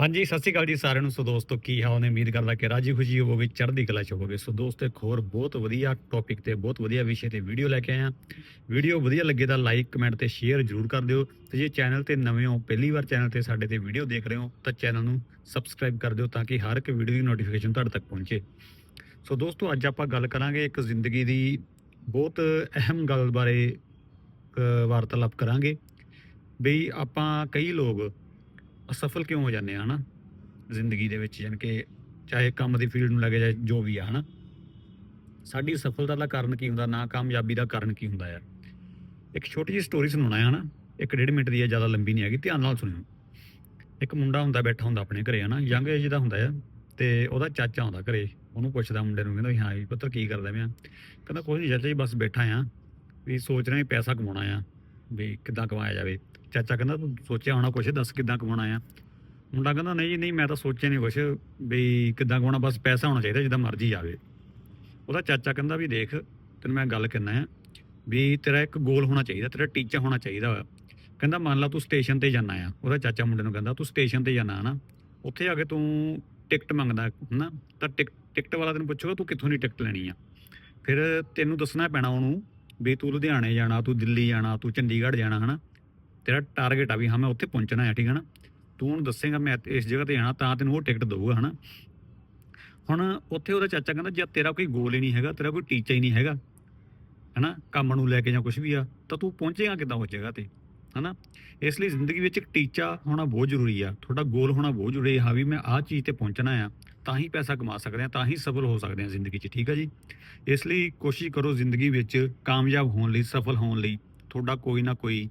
ਹਾਂਜੀ, ਸਤਿ ਸ਼੍ਰੀ ਅਕਾਲ ਜੀ ਸਾਰਿਆਂ ਨੂੰ। ਸੋ ਦੋਸਤੋ, ਕੀ ਹਾਲ ਨੇ? ਉਮੀਦ ਕਰਦਾ ਕਿ ਰਾਜੀ ਖੁਸ਼ੀ ਹੋਵੋਗੇ, ਚੜ੍ਹਦੀ ਕਲਾ ਚ ਹੋਵੋਗੇ। ਸੋ ਦੋਸਤੋ, ਇੱਕ ਹੋਰ ਬਹੁਤ ਵਧੀਆ ਟੌਪਿਕ ਤੇ, ਬਹੁਤ ਵਧੀਆ ਵਿਸ਼ੇ ਤੇ ਵੀਡੀਓ ਲੈ ਕੇ ਆਇਆ ਵੀਡੀਓ ਵਧੀਆ ਲੱਗੇ ਤਾਂ ਲਾਈਕ ਕਮੈਂਟ ਤੇ ਸ਼ੇਅਰ ਜ਼ਰੂਰ ਕਰ ਦਿਓ। ਤੇ ਜੇ ਚੈਨਲ ਤੇ ਨਵੇਂ ਹੋ, ਪਹਿਲੀ ਵਾਰ ਚੈਨਲ ਤੇ ਸਾਡੇ ਤੇ ਵੀਡੀਓ ਦੇਖ ਰਹੇ ਹੋ, ਤਾਂ ਚੈਨਲ ਨੂੰ ਸਬਸਕ੍ਰਾਈਬ ਕਰ ਦਿਓ ਤਾਂ ਕਿ ਹਰ ਇੱਕ ਵੀਡੀਓ ਦੀ ਨੋਟੀਫਿਕੇਸ਼ਨ ਤੁਹਾਡੇ ਤੱਕ ਪਹੁੰਚੇ। ਸੋ ਦੋਸਤੋ, ਅੱਜ ਆਪਾਂ ਗੱਲ ਕਰਾਂਗੇ ਇੱਕ ਜ਼ਿੰਦਗੀ ਦੀ ਬਹੁਤ ਅਹਿਮ ਗੱਲ ਬਾਰੇ ਵਾਰਤਾਲਾਪ ਕਰਾਂਗੇ। ਬਈ ਆਪਾਂ ਕਈ ਲੋਕ ਅਸਫਲ ਕਿਉਂ ਹੋ ਜਾਂਦੇ ਆ, ਹਨਾ? ਜ਼ਿੰਦਗੀ ਦੇ ਵਿੱਚ, ਯਾਨੀ ਕਿ ਚਾਹੇ ਕੰਮ ਦੀ ਫੀਲਡ ਨੂੰ ਲੱਗੇ ਜਾਏ ਜੋ ਵੀ ਆ, ਹਨਾ? ਸਾਡੀ ਸਫਲਤਾ ਦਾ ਕਾਰਨ ਕੀ ਹੁੰਦਾ ਨਾ ਕਾਮਯਾਬੀ ਦਾ ਕਾਰਨ ਕੀ ਹੁੰਦਾ ਆ? ਇੱਕ ਛੋਟੀ ਜਿਹੀ ਸਟੋਰੀ ਸੁਣਾਉਣਾ ਹੈ ਹਨਾ? ਇੱਕ ਡੇਢ ਮਿੰਟ ਦੀ ਹੈ ਜ਼ਿਆਦਾ ਲੰਬੀ ਨਹੀਂ ਹੈਗੀ, ਧਿਆਨ ਨਾਲ ਸੁਣਿਓ। ਇੱਕ ਮੁੰਡਾ ਹੁੰਦਾ ਬੈਠਾ ਹੁੰਦਾ ਆਪਣੇ ਘਰੇ, ਹਨਾ? ਯੰਗ ਏਜ ਦਾ ਹੁੰਦਾ ਆ, ਤੇ ਉਹਦਾ ਚਾਚਾ ਆਉਂਦਾ ਘਰੇ। ਉਹਨੂੰ ਪੁੱਛਦਾ ਮੁੰਡੇ ਨੂੰ, ਕਹਿੰਦਾ ਵੀ ਹਾਂ ਵੀ ਪੁੱਤਰ ਕੀ ਕਰਦਾ ਪਿਆ ਕਹਿੰਦਾ ਕੁਝ ਨਹੀਂ, ਚਾਚਾ ਜੀ, ਬਸ ਬੈਠਾ ਆ, ਵੀ ਸੋਚ ਰਿਹਾ ਵੀ ਪੈਸਾ ਕਮਾਉਣਾ ਆ, ਵੀ ਕਿੱਦਾਂ ਕਮਾਇਆ ਜਾਵੇ। ਚਾਚਾ ਕਹਿੰਦਾ ਤੂੰ ਸੋਚਿਆ ਹੋਣਾ ਕੁਛ, ਦੱਸ ਕਿੱਦਾਂ ਕਮਾਉਣਾ ਆ। ਮੁੰਡਾ ਕਹਿੰਦਾ, ਨਹੀਂ ਜੀ, ਨਹੀਂ, ਮੈਂ ਤਾਂ ਸੋਚਿਆ ਨਹੀਂ ਕੁਛ ਬਈ ਕਿੱਦਾਂ ਕਮਾਉਣਾ, ਬਸ ਪੈਸਾ ਹੋਣਾ ਚਾਹੀਦਾ ਜਿੱਦਾਂ ਮਰਜ਼ੀ ਆਵੇ ਉਹਦਾ ਚਾਚਾ ਕਹਿੰਦਾ ਵੀ ਦੇਖ, ਤੈਨੂੰ ਮੈਂ ਗੱਲ ਕਹਿਣਾ ਆ ਵੀ ਤੇਰਾ ਇੱਕ ਗੋਲ ਹੋਣਾ ਚਾਹੀਦਾ, ਤੇਰਾ ਟੀਚਾ ਹੋਣਾ ਚਾਹੀਦਾ ਵਾ। ਕਹਿੰਦਾ, ਮੰਨ ਲਾ ਤੂੰ ਸਟੇਸ਼ਨ ਤੇ ਜਾਣਾ ਆ। ਉਹਦਾ ਚਾਚਾ ਮੁੰਡੇ ਨੂੰ ਕਹਿੰਦਾ, ਤੂੰ ਸਟੇਸ਼ਨ ਤੇ ਜਾਣਾ ਹਨਾ। ਉੱਥੇ ਆ ਕੇ ਤੂੰ ਟਿਕਟ ਮੰਗਦਾ, ਹਨਾ। ਤਾਂ ਟਿਕ- ਟਿਕਟ ਵਾਲਾ ਤੈਨੂੰ ਪੁੱਛੂਗਾ, ਤੂੰ ਕਿੱਥੋਂ ਦੀ ਟਿਕਟ ਲੈਣੀ ਆ। ਫਿਰ ਤੈਨੂੰ ਦੱਸਣਾ ਪੈਣਾ ਉਹਨੂੰ ਵੀ ਤੂੰ ਲੁਧਿਆਣੇ ਜਾਣਾ, ਤੂੰ ਦਿੱਲੀ ਜਾਣਾ, ਤੂੰ ਚੰਡੀਗੜ੍ਹ ਜਾਣਾ, ਹਨਾ। ਤੇਰਾ ਟਾਰਗੇਟ ਆ ਵੀ ਹਾਂ ਮੈਂ ਉੱਥੇ ਪਹੁੰਚਣਾ ਹੈ, ਠੀਕ ਹੈ ਨਾ? ਤੂੰ ਉਹਨੂੰ ਦੱਸੇਗਾ ਮੈਂ ਇਸ ਜਗ੍ਹਾ ਤੇ ਜਾਣਾ, ਤਾਂ ਤੈਨੂੰ ਉਹ ਟਿਕਟ ਦਊਗਾ, ਹਨਾ? ਹੁਣ ਉੱਥੇ ਉਹਦਾ ਚਾਚਾ ਕਹਿੰਦਾ, ਜੇ ਤੇਰਾ ਕੋਈ ਗੋਲ ਹੀ ਨਹੀਂ ਹੈਗਾ, ਤੇਰਾ ਕੋਈ ਟੀਚਾ ਹੀ ਨਹੀਂ ਹੈਗਾ, ਹਨਾ? ਕੰਮ ਨੂੰ ਲੈ ਕੇ ਜਾਂ ਕੁਝ ਵੀ ਆ, ਤਾਂ ਤੂੰ ਪਹੁੰਚੇਗਾ ਕਿੱਦਾਂ ਉਸ ਜਗ੍ਹਾ ਤੇ, ਹਨਾ? ਇਸ ਲਈ ਜ਼ਿੰਦਗੀ ਵਿੱਚ ਇੱਕ ਟੀਚਾ ਹੋਣਾ ਬਹੁਤ ਜ਼ਰੂਰੀ ਆ, ਤੁਹਾਡਾ ਗੋਲ ਹੋਣਾ ਬਹੁਤ ਜ਼ਰੂਰੀ ਹੈ ਹਾਂ ਵੀ ਮੈਂ ਆਹ ਚੀਜ਼ ਤੇ ਪਹੁੰਚਣਾ ਆ, ਤਾਂ ਹੀ ਪੈਸਾ ਕਮਾ ਸਕਦੇ ਆ, ਤਾਂ ਹੀ ਸਫਲ ਹੋ ਸਕਦੇ ਆ ਜ਼ਿੰਦਗੀ 'ਚ, ਠੀਕ ਆ ਜੀ? ਇਸ ਲਈ ਕੋਸ਼ਿਸ਼ ਕਰੋ ਜ਼ਿੰਦਗੀ ਵਿੱਚ ਕਾਮਯਾਬ ਹੋਣ ਲਈ, ਸਫਲ ਹੋਣ ਲਈ, ਤੁਹਾਡਾ ਕੋਈ ਨਾ ਕੋਈ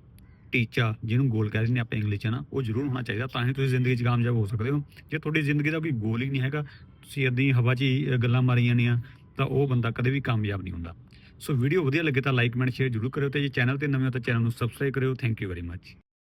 ਟੀਚਾ ਜਿਹਨੂੰ ਗੋਲ ਕਹਿੰਦੇ ਨੇ ਆਪਾਂ ਇੰਗਲਿਸ਼ 'ਚ ਨਾ ਉਹ ਜ਼ਰੂਰ ਹੋਣਾ ਚਾਹੀਦਾ ਤਾਂ ਹੀ ਤੁਸੀਂ ਜ਼ਿੰਦਗੀ 'ਚ ਕਾਮਯਾਬ ਹੋ ਸਕਦੇ ਹੋ। ਜੇ ਤੁਹਾਡੀ ਜ਼ਿੰਦਗੀ ਦਾ ਕੋਈ ਗੋਲ ਹੀ ਨਹੀਂ ਹੈਗਾ, ਤੁਸੀਂ ਏਦਾਂ ਹੀ ਹਵਾ 'ਚ ਹੀ ਗੱਲਾਂ ਮਾਰੀ ਜਾਂਦੀਆਂ ਤਾਂ ਉਹ ਬੰਦਾ ਕਦੇ ਵੀ ਕਾਮਯਾਬ ਨਹੀਂ ਹੁੰਦਾ। ਸੋ ਵੀਡੀਓ ਵਧੀਆ ਲੱਗੇ ਤਾਂ ਲਾਈਕ ਕਮੈਂਟ ਸ਼ੇਅਰ ਜ਼ਰੂਰ ਕਰਿਓ ਤੇ ਜੇ ਚੈਨਲ ਤੇ ਨਵੇਂ ਹੋ ਤਾਂ ਚੈਨਲ ਨੂੰ ਸਬਸਕ੍ਰਾਈਬ ਕਰਿਓ। Thank you very much